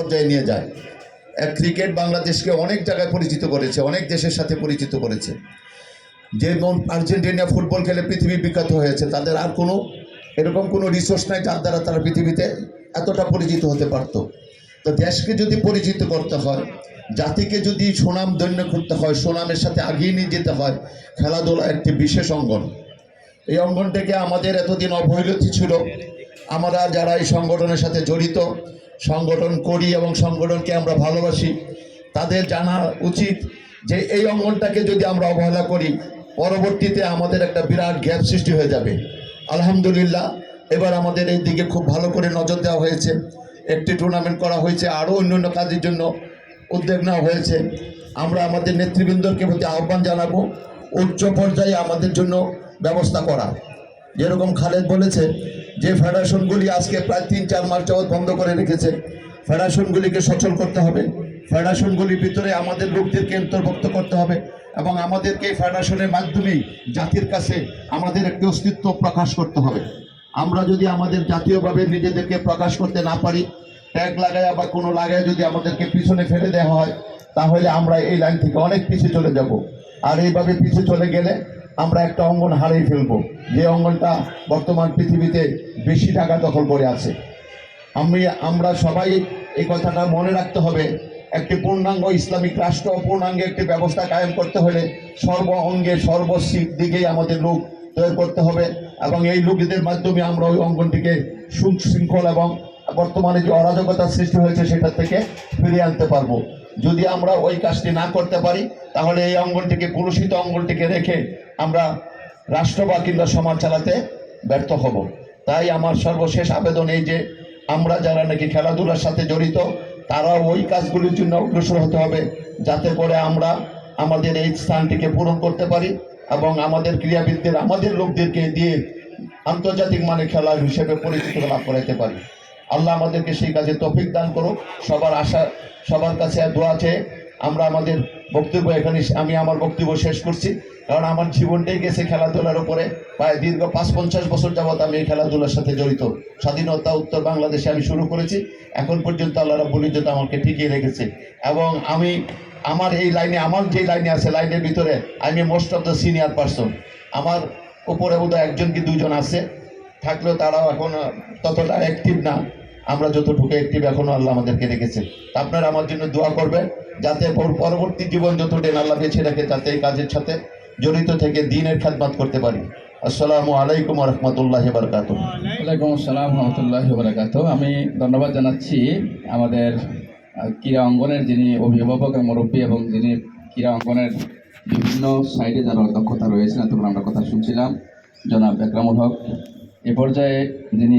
পর্যায়ে নিয়ে যায়। ক্রিকেট বাংলাদেশকে অনেক জায়গায় পরিচিত করেছে, অনেক দেশের সাথে পরিচিত করেছে। যেমন আর্জেন্টিনা ফুটবল খেলে পৃথিবী বিখ্যাত হয়েছে, তাদের আর কোনো, এরকম কোনো রিসোর্স নাই যার দ্বারা তারা পৃথিবীতে এতটা পরিচিত হতে পারত। তো দেশকে যদি পরিচিত করতে হয়, জাতিকে যদি সুনাম দৈন্য করতে হয়, সুনামের সাথে আগিয়ে নিয়ে যেতে হয়, খেলাধুলা একটি বিশেষ অঙ্গন। এই অঙ্গনটাকে আমাদের এতদিন অবহেলিত ছিল। আমরা যারা এই সংগঠনের সাথে জড়িত সংগঠন করি এবং সংগঠনকে আমরা ভালোবাসি, তাদের জানা উচিত যে এই অঙ্গনটাকে যদি আমরা অবহেলা করি, পরবর্তীতে আমাদের একটা বিরাট গ্যাপ সৃষ্টি হয়ে যাবে। আলহামদুলিল্লাহ, এবার আমাদের এই দিকে খুব ভালো করে নজর দেওয়া হয়েছে। একটি টুর্নামেন্ট করা হয়েছে, আরও অন্যান্য কাজের জন্য উদ্যোগ নেওয়া হয়েছে। আমরা আমাদের নেতৃবৃন্দকে প্রতি আহ্বান জানাব, উচ্চ পর্যায়ে আমাদের জন্য ব্যবস্থা করা। যেরকম খালেদ বলেছে যে ফেডারেশনগুলি আজকে প্রায় তিন, চার মাস যাবৎ বন্ধ করে রেখেছে, ফেডারেশনগুলিকে সচল করতে হবে। ফেডারেশনগুলির ভিতরে আমাদের লোকদেরকে অন্তর্ভুক্ত করতে হবে এবং আমাদেরকে ফেডারেশনের মাধ্যমেই জাতির কাছে আমাদের একটি অস্তিত্ব প্রকাশ করতে হবে। আমরা যদি আমাদের জাতীয়ভাবে নিজেদেরকে প্রকাশ করতে না পারি, ট্যাগ লাগায় বা কোনো লাগায় যদি আমাদেরকে পিছনে ফেলে দেওয়া হয়, তাহলে আমরা এই লাইন থেকে অনেক পিছিয়ে চলে যাব। আর এইভাবে পিছিয়ে চলে গেলে আমরা একটা অঙ্গন হারিয়ে ফেলব। যে অঙ্গনটা বর্তমান পৃথিবীতে বেশি টাকা দখল করে আছে। আমি, আমরা সবাই এই কথাটা মনে রাখতে হবে, একটি পূর্ণাঙ্গ ইসলামিক রাষ্ট্র পূর্ণাঙ্গ একটি ব্যবস্থা কায়েম করতে হলে সর্ব অঙ্গে সর্বশিক দিকেই আমাদের লোক তৈরি করতে হবে এবং এই লোকদের মাধ্যমে আমরা ওই অঙ্গনটিকে সুশৃঙ্খল এবং বর্তমানে যে অরাজকতা সৃষ্টি হয়েছে সেটা থেকে ফিরিয়ে আনতে পারব। যদি আমরা ওই কাজটি না করতে পারি, তাহলে এই অঙ্গনটিকে কলুষিত অঙ্গনটিকে রেখে আমরা রাষ্ট্র বা কিংবা সমাজ চালাতে ব্যর্থ হব। তাই আমার সর্বশেষ আবেদন এই যে, আমরা যারা নাকি খেলাধুলার সাথে জড়িত তারা ওই কাজগুলির জন্য অগ্রসর হতে হবে, যাতে করে আমরা আমাদের এই স্থানটিকে পূরণ করতে পারি এবং আমাদের ক্রীড়াবিদদের, আমাদের লোকদেরকে দিয়ে আন্তর্জাতিক মানে খেলা হিসেবে পরিচিত লাভ করাইতে পারি। আল্লাহ আমাদেরকে সেই কাজে তৌফিক দান করুক। সবার আশা, সবার কাছে দোয়া চেয়ে আমরা আমাদের বক্তব্য এখানে আমি আমার বক্তব্য শেষ করছি। কারণ আমার জীবনটাই গেছে খেলাধুলার উপরে। প্রায় দীর্ঘ পাঁচ পঞ্চাশ বছর যাবৎ আমি এই খেলাধুলার সাথে জড়িত। স্বাধীনতা, উত্তর বাংলাদেশে আমি শুরু করেছি। এখন পর্যন্ত আল্লাহ রাব্বুল ইজ্জত আমাকে টিকিয়ে রেখেছে। এবং আমি আমার এই লাইনে, আমার যে লাইনে আছে, লাইনের ভিতরে, আমি most of the senior person. আমার উপরে বোধহয় একজন কি দুজন আছে। থাকলেও তারাও এখন ততটা অ্যাক্টিভ না। আমরা যত যতটুকু অ্যাক্টিভ এখনও আল্লাহ আমাদেরকে রেখেছে আপনারা আমার জন্য দোয়া করবেন, যাতে পরবর্তী জীবন যতদিন আল্লাহ বেছে রাখে, যাতে এই কাজের সাথে জড়িত থেকে দিনের খেদমাত করতে পারি। আসসালামু আলাইকুম রহমতুল্লাহ বারকাত ওয়ালাইকুম আসসালাম রহমতুল্লাহ বরাকাত আমি ধন্যবাদ জানাচ্ছি আমাদের ক্রীড়া অঙ্গনের যিনি অভিভাবক এবং মুরব্বী এবং যিনি ক্রীড়া অঙ্গনের বিভিন্ন সাইডে যারা দক্ষতা রয়েছেন তখন আমরা কথা শুনছিলাম। জনাব একরামুল হক, এ পর্যায়ে যিনি